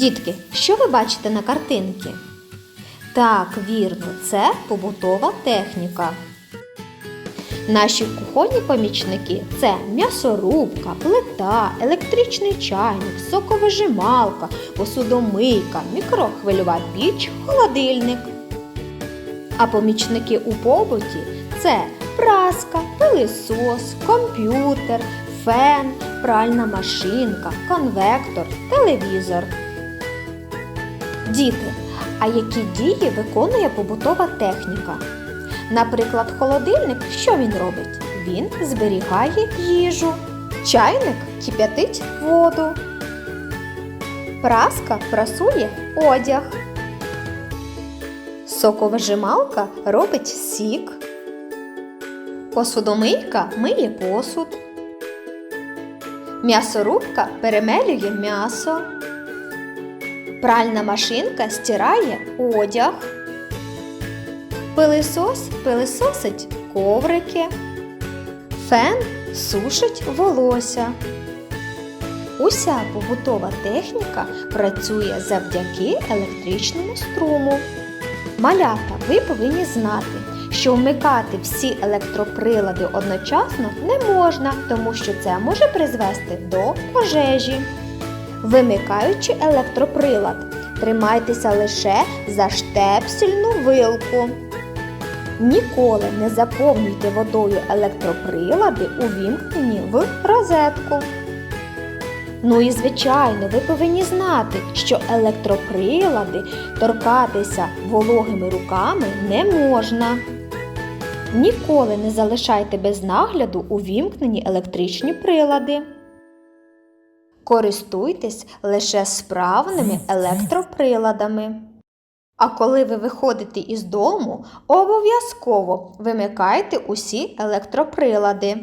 Дітки, що ви бачите на картинці? Так, вірно, це побутова техніка. Наші кухонні помічники це м'ясорубка, плита, електричний чайник, соковижималка, посудомийка, мікрохвильова піч, холодильник. А помічники у побуті це праска, пилисос, комп'ютер, фен, пральна машинка, конвектор, телевізор. Діти, а які дії виконує побутова техніка? Наприклад, холодильник, що він робить? Він зберігає їжу. Чайник кип'ятить воду. Праска прасує одяг. Соковижималка робить сік. Посудомийка миє посуд. М'ясорубка перемелює м'ясо. Пральна машинка стирає одяг. Пилисос пилисосить коврики. Фен сушить волосся. Уся побутова техніка працює завдяки електричному струму. Малята, ви повинні знати, що вмикати всі електроприлади одночасно не можна, тому що це може призвести до пожежі. Вимикаючи електроприлад, тримайтеся лише за штепсельну вилку. Ніколи не заповнюйте водою електроприлади, увімкнені в розетку. Ну і звичайно, ви повинні знати, що електроприлади торкатися вологими руками не можна. Ніколи не залишайте без нагляду увімкнені електричні прилади. Користуйтесь лише справними електроприладами. А коли ви виходите із дому, обов'язково вимикайте усі електроприлади.